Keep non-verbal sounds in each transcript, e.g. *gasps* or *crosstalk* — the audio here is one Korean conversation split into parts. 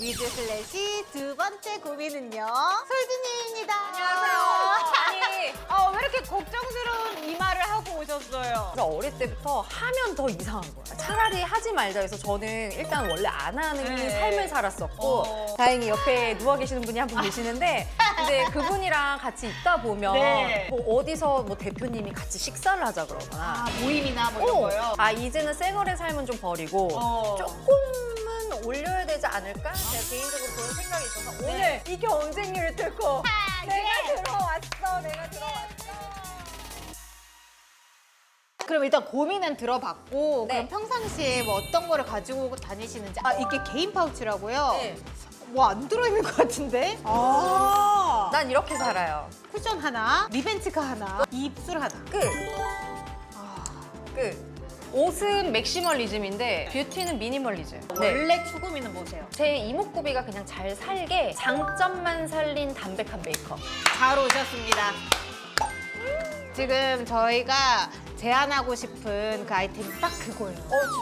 위드 슬래시 두 번째 고민은요. 솔진님입니다. 아니, 어, 왜 이렇게 걱정스러운 이마를 하고 오셨어요? 그래서 어릴 때부터 하면 더 이상한 거야. 차라리 하지 말자 해서 저는 일단 원래 안 하는 네. 삶을 살았었고 어. 다행히 옆에 누워 계시는 분이 한 분 계시는데 근데 그분이랑 같이 있다 보면 네. 뭐 어디서 뭐 대표님이 같이 식사를 하자 그러거나 아, 모임이나 뭐 이런 어, 거요? 아 이제는 쌩얼의 삶은 좀 버리고 어. 조금 은 올려야 되지 않을까? 제가 개인적으로 그런 생각이 있어서 네. 오늘 이 경쟁률을 뚫고 내가 들어왔어 내가 들어왔어 그럼 일단 고민은 들어봤고 네. 그럼 평상시에 뭐 어떤 거를 가지고 다니시는지 아 이게 개인 파우치라고요? 네. 뭐 안 들어있는 것 같은데? 아 난 이렇게 살아요 쿠션 하나, 리벤치카 하나, 입술 하나 끝 아, 끝. 옷은 맥시멀리즘인데 뷰티는 미니멀리즘. 네. 원래 추구미는 뭐세요? 제 이목구비가 그냥 잘 살게 장점만 살린 담백한 메이크업. 잘 오셨습니다. 지금 저희가 제안하고 싶은 그 아이템이 딱 그거예요.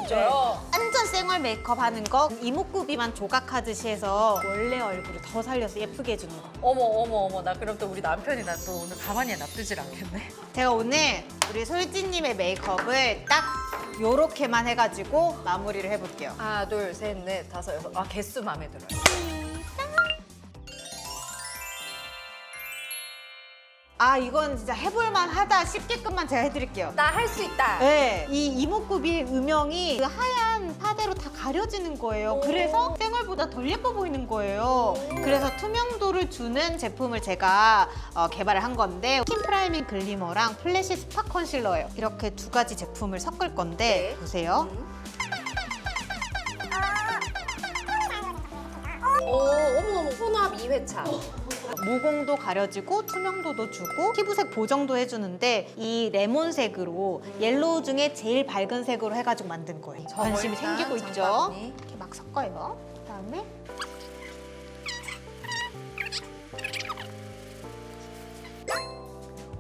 진짜요? 완전 생얼 메이크업 하는 거 이목구비만 조각하듯이 해서 원래 얼굴을 더 살려서 예쁘게 해주는 거. 어머 어머 어머 나 그럼 또 우리 남편이 나 또 오늘 가만히 놔두질 않겠네. 제가 오늘 우리 솔지님의 메이크업을 딱 요렇게만 해가지고 마무리를 해볼게요. 하나 둘 셋 넷 다섯 여섯. 아 개수 마음에 들어요. 아 이건 진짜 해볼만 하다 싶게끔만 제가 해드릴게요. 나 할 수 있다. 네, 이 이목구비의 음영이 그 하얀 파데로 다 가려지는 거예요. 오. 그래서 생얼보다 덜 예뻐 보이는 거예요. 그래서 투명도를 주는 제품을 제가 어, 개발을 한 건데 스킨 프라이밍 글리머랑 플래시 스파 컨실러예요. 이렇게 두 가지 제품을 섞을 건데 네. 보세요. 오 어머 어머 혼합 2회차. 모공도 가려지고 투명도도 주고 피부색 보정도 해주는데 이 레몬색으로 옐로우 중에 제일 밝은 색으로 해가지고 만든 거예요. 관심이 생기고 있죠. 장바구니. 이렇게 막 섞어요. 그다음에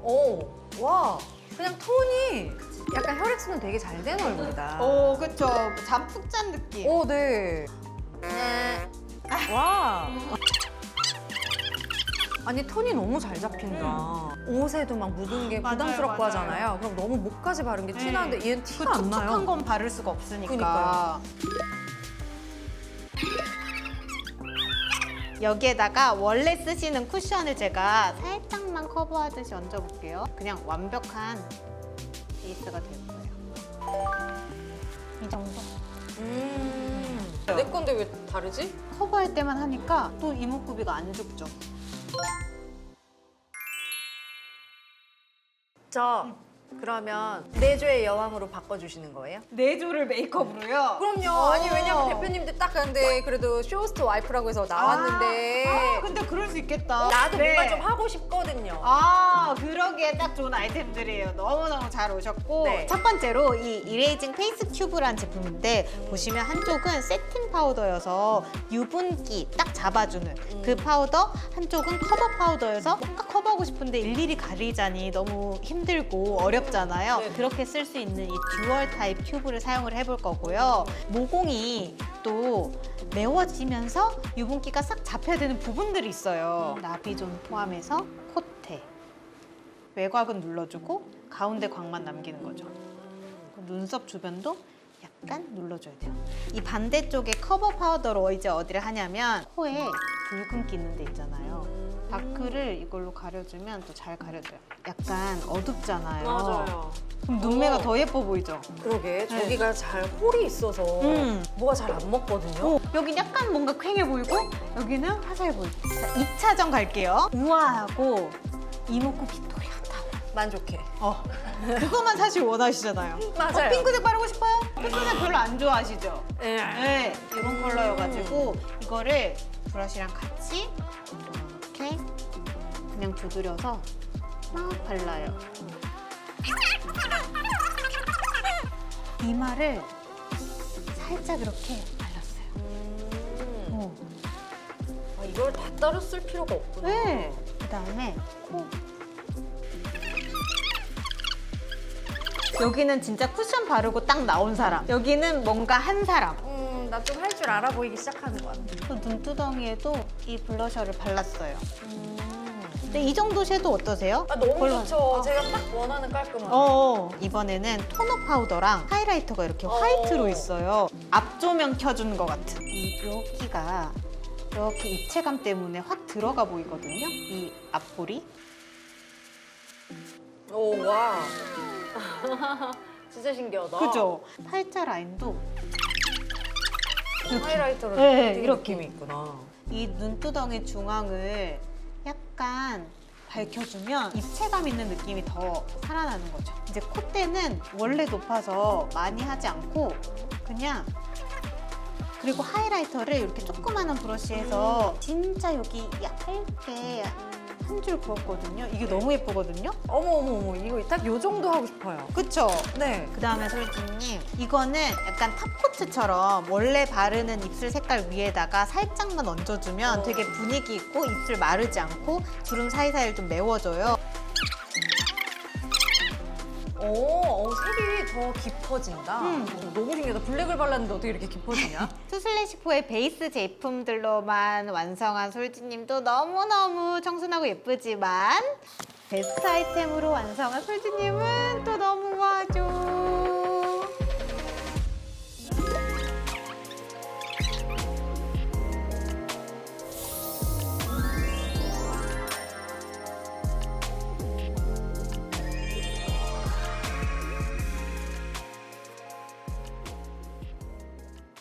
오 와. 그냥 톤이 약간 혈액순환 되게 잘 된 얼굴이다. 오 그쵸 잠푹 잔 느낌. 오, 네. 와. 아니 톤이 너무 잘 잡힌다. 옷에도 막 묻은 게 *gasps* 맞아요, 부담스럽고 맞아요. 하잖아요. 그럼 너무 목까지 바른 게 네. 티나는데 얘는 그 티가 안 촉촉한 나요. 건 바를 수가 없으니까. 그러니까요. 여기에다가 원래 쓰시는 쿠션을 제가 살짝만 커버하듯이 얹어볼게요. 그냥 완벽한 베이스가 될 거예요. 이 정도. 음. 내 건데 왜 다르지? 커버할 때만 하니까 또 이목구비가 안 죽죠. 저 그러면 내조의 여왕으로 바꿔주시는 거예요? 내조를 메이크업으로요? 그럼요. 어. 아니 왜냐면 대표님들 딱 근데 그래도 쇼호스트 와이프라고 해서 나왔는데 아, 근데 그럴 수 있겠다. 나도 네. 뭔가 좀 하고 싶거든요. 아, 그러기에 딱 좋은 아이템들이에요. 너무너무 잘 오셨고. 네. 첫 번째로 이 이레이징 페이스 큐브라는 제품인데 보시면 한쪽은 세팅 파우더여서 유분기 딱 잡아주는 그 파우더, 한쪽은 커버 파우더여서 뭔가 커버하고 싶은데 일일이 가리자니 너무 힘들고 어 렵잖아요. 네. 그렇게 쓸 수 있는 이 듀얼 타입 큐브를 사용을 해볼 거고요. 모공이 또 메워지면서 유분기가 싹 잡혀야 되는 부분들이 있어요. 나비존 포함해서 콧대, 외곽은 눌러주고 가운데 광만 남기는 거죠. 그 눈썹 주변도 약간 눌러줘야 돼요. 이 반대쪽에 커버 파우더로 이제 어디를 하냐면 코에 붉은기 있는 데 있잖아요. 다크를 이걸로 가려주면 또 잘 가려져요. 약간 어둡잖아요. 그럼 눈매가 어. 더 예뻐 보이죠? 그러게 네. 저기가 잘 홀이 있어서 음. 뭐가 잘 안 먹거든요. 어, 여긴 약간 뭔가 퀭해 보이고 여기는 화사해 보이고 자, 2차전 갈게요. 우아하고 이목구비 또렷하고 만족해. 어, 그거만 사실 원하시잖아요. 맞아요. 어, 핑크색 바르고 싶어요? 핑크색 별로 안 좋아하시죠? 네. 네, 이런 컬러여가지고 이거를 브러쉬랑 같이 그냥 두드려서 막 발라요. 이마를 살짝 이렇게 발랐어요. 음. 어. 아, 이걸 다 따로 쓸 필요가 없구나. 네. 그 다음에 코. 여기는 진짜 쿠션 바르고 딱 나온 사람. 여기는 뭔가 한 사람. 음, 좀나좀 할 줄 알아 보이기 시작하는 것 같아. 또 눈두덩이에도 이 블러셔를 발랐어요. 음. 근데 이 정도 섀도우 어떠세요? 아 너무 골라- 좋죠. 아. 제가 딱 원하는 깔끔함. 어, 이번에는 토너 파우더랑 하이라이터가 이렇게 어. 화이트로 있어요. 앞조명 켜준 것 같은. 이 여기가 이렇게 입체감 때문에 확 들어가 보이거든요. 이 앞볼이. 오 와. *laughs* 진짜 신기하다. 그죠? 팔자 라인도 하이라이터로 네, 되게 이렇게. 느낌이 있구나. 이 눈두덩이 중앙을 약간 밝혀주면 입체감 있는 느낌이 더 살아나는 거죠. 이제 콧대는 원래 높아서 많이 하지 않고 그냥 그리고 하이라이터를 이렇게 조그마한 브러쉬에서 진짜 여기 얇게 한 줄 그었거든요. 이게 너무 예쁘거든요. 어머 어머 어머 이거 딱 요 정도 하고 싶어요. 그쵸? 네. 그 다음에 솔직님 이거는 약간 탑코트처럼 원래 바르는 입술 색깔 위에다가 살짝만 얹어주면 어. 되게 분위기 있고 입술 마르지 않고 주름 사이사이를 좀 메워줘요. 오, 어, 색이 더 깊어진다. 음. 어, 너무 신기하다. 블랙을 발랐는데 어떻게 이렇게 깊어지냐? *laughs* 투슬래시포의 베이스 제품들로만 완성한 솔지님도 너무너무 청순하고 예쁘지만 베스트 아이템으로 완성한 솔지님은 또 너무 우아하죠.